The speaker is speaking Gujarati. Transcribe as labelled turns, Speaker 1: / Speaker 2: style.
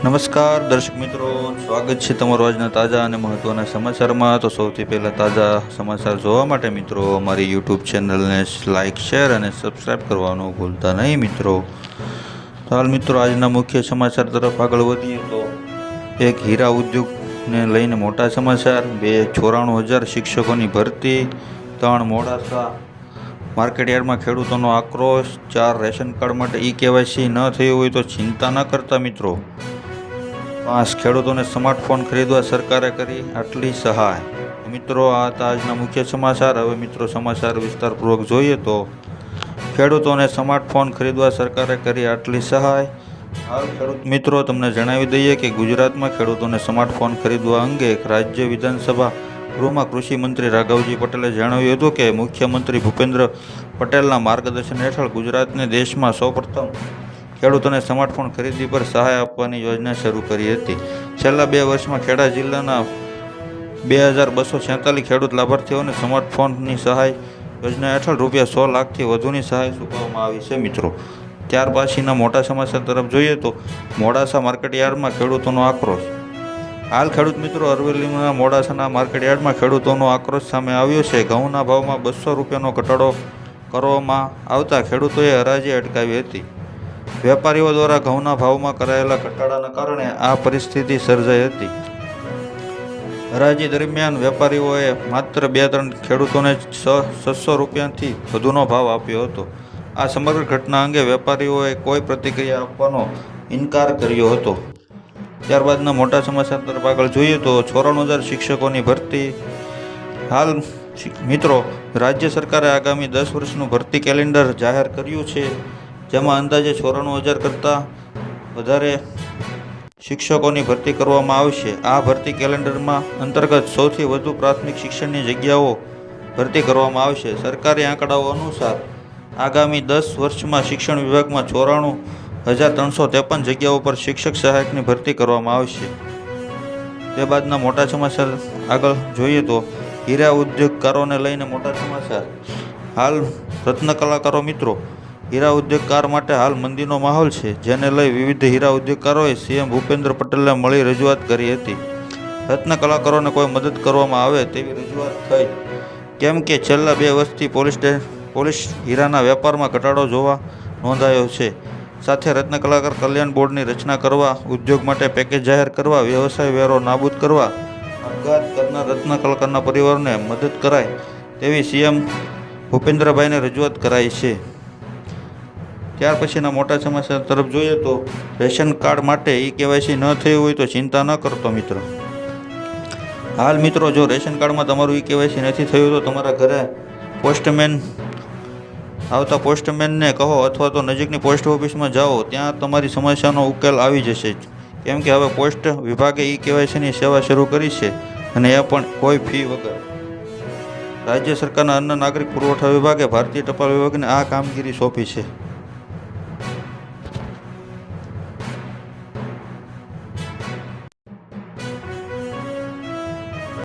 Speaker 1: નમસ્કાર, દર્શક મિત્રો, સ્વાગત છે તમારું આજના તાજા અને મહત્ત્વના સમાચારમાં. તો સૌથી પહેલાં તાજા સમાચાર જોવા માટે મિત્રો, અમારી યુટ્યુબ ચેનલને લાઇક શેર અને સબસ્ક્રાઈબ કરવાનું ભૂલતા નહીં મિત્રો. તો હાલ મિત્રો, આજના મુખ્ય સમાચાર તરફ આગળ વધીએ તો એક હીરા ઉદ્યોગને લઈને મોટા સમાચાર. બે ચોરાણું હજાર શિક્ષકોની ભરતી, ત્રણ મોડાસા માર્કેટયાર્ડમાં ખેડૂતોનો આક્રોશ, ચાર રેશન કાર્ડ માટે ઈ કેવાયસી ન થયું હોય તો ચિંતા ન કરતા મિત્રો. પાંચ ખેડૂતોને સ્માર્ટફોન ખરીદવા સરકારે કરી આટલી સહાય. મિત્રો, આ હતા આજના મુખ્ય સમાચાર. હવે મિત્રો, સમાચાર વિસ્તારપૂર્વક જોઈએ તો ખેડૂતોને સ્માર્ટફોન ખરીદવા સરકારે કરી આટલી સહાય. હાલ ખેડૂત મિત્રો, તમને જણાવી દઈએ કે ગુજરાતમાં ખેડૂતોને સ્માર્ટફોન ખરીદવા અંગે રાજ્ય વિધાનસભા ગૃહમાં કૃષિ મંત્રી રાઘવજી પટેલે જણાવ્યું હતું કે મુખ્યમંત્રી ભૂપેન્દ્ર પટેલના માર્ગદર્શન હેઠળ ગુજરાતને દેશમાં સૌપ્રથમ ખેડૂતોને સ્માર્ટફોન ખરીદી પર સહાય આપવાની યોજના શરૂ કરી હતી. છેલ્લા બે વર્ષમાં ખેડા જિલ્લાના બે હજાર બસો છેતાલીસ ખેડૂત લાભાર્થીઓને સ્માર્ટફોનની સહાય યોજના હેઠળ રૂપિયા સો લાખથી વધુની સહાય ચૂકવવામાં આવી છે મિત્રો. ત્યાર પછીના મોટા સમાચાર તરફ જોઈએ તો મોડાસા માર્કેટયાર્ડમાં ખેડૂતોનો આક્રોશ. હાલ ખેડૂત મિત્રો અરવલ્લીના મોડાસાના માર્કેટ યાર્ડમાં ખેડૂતોનો આક્રોશ સામે આવ્યો છે. ઘઉંના ભાવમાં બસો રૂપિયાનો ઘટાડો કરવામાં આવતા ખેડૂતોએ હરાજી અટકાવી હતી. વેપારીઓ દ્વારા ઘઉંના ભાવમાં કરાયેલા ઘટાડાના કારણે આ પરિસ્થિતિ સર્જાઈ હતી. હરાજી દરમિયાન વેપારીઓએ માત્ર બે ત્રણ ખેડૂતોને છસો રૂપિયાથી વધુનો ભાવ આપ્યો હતો. આ સમગ્ર ઘટના અંગે વેપારીઓએ કોઈ પ્રતિક્રિયા આપવાનો ઇનકાર કર્યો હતો. ત્યારબાદના મોટા સમાચાર તરફ આગળ જોઈએ તો ચોરાણું હજાર શિક્ષકોની ભરતી હાલ મિત્રો, રાજ્ય સરકારે આગામી દસ વર્ષનું ભરતી કેલેન્ડર જાહેર કર્યું છે. જેમાં અંદાજે ચોરાણું હજાર કરતાં વધારે શિક્ષકોની ભરતી કરવામાં આવશે. આ ભરતી કેલેન્ડરમાં અંતર્ગત સૌથી વધુ પ્રાથમિક શિક્ષણની જગ્યાઓ ભરતી કરવામાં આવશે. સરકારી આંકડાઓ અનુસાર, આગામી દસ વર્ષમાં શિક્ષણ વિભાગમાં ચોરાણું હજાર ત્રણસો ત્રેપન જગ્યાઓ પર શિક્ષક સહાયકની ભરતી કરવામાં આવશે. તે બાદના મોટા સમાચાર આગળ જોઈએ તો, હીરા ઉદ્યોગકારોને લઈને મોટા સમાચાર. હાલ રત્ન કલાકારો મિત્રો હીરા ઉદ્યોગકાર માટે હાલ મંદીનો માહોલ છે, જેને લઈ વિવિધ હીરા ઉદ્યોગકારોએ સીએમ ભૂપેન્દ્ર પટેલને મળી રજૂઆત કરી હતી. રત્ન કલાકારોને કોઈ મદદ કરવામાં આવે તેવી રજૂઆત થઈ. કેમ કે છેલ્લા બે વર્ષથી પોલીસ પોલીસ હીરાના વેપારમાં ઘટાડો જોવા નોંધાયો છે. સાથે રત્ન કલાકાર કલ્યાણ બોર્ડની રચના કરવા, ઉદ્યોગ માટે પેકેજ જાહેર કરવા, વ્યવસાય વેરો નાબૂદ કરવા, આપઘાત કરનાર રત્ન કલાકારના પરિવારને મદદ કરાય તેવી સીએમ ભૂપેન્દ્રભાઈને રજૂઆત કરાઈ છે. ત્યાર પછીના મોટા સમસ્યા તરફ જોઈએ તો રેશન કાર્ડ માટે ઈ કેવાયસી ન થયું હોય તો ચિંતા ન કરતો મિત્રો. હાલ મિત્રો, જો રેશન કાર્ડમાં તમારું ઈ કેવાયસી નથી થયું તો તમારા ઘરે પોસ્ટમેન, આવતા પોસ્ટમેનને કહો અથવા તો નજીકની પોસ્ટ ઓફિસમાં જાઓ, ત્યાં તમારી સમસ્યાનો ઉકેલ આવી જશે કેમ કે હવે પોસ્ટ વિભાગે ઈ કેવાયસીની સેવા શરૂ કરી છે અને એ પણ કોઈ ફી વગર. રાજ્ય સરકારના અન્ન નાગરિક પુરવઠા વિભાગે ભારતીય ટપાલ વિભાગને આ કામગીરી સોંપી છે.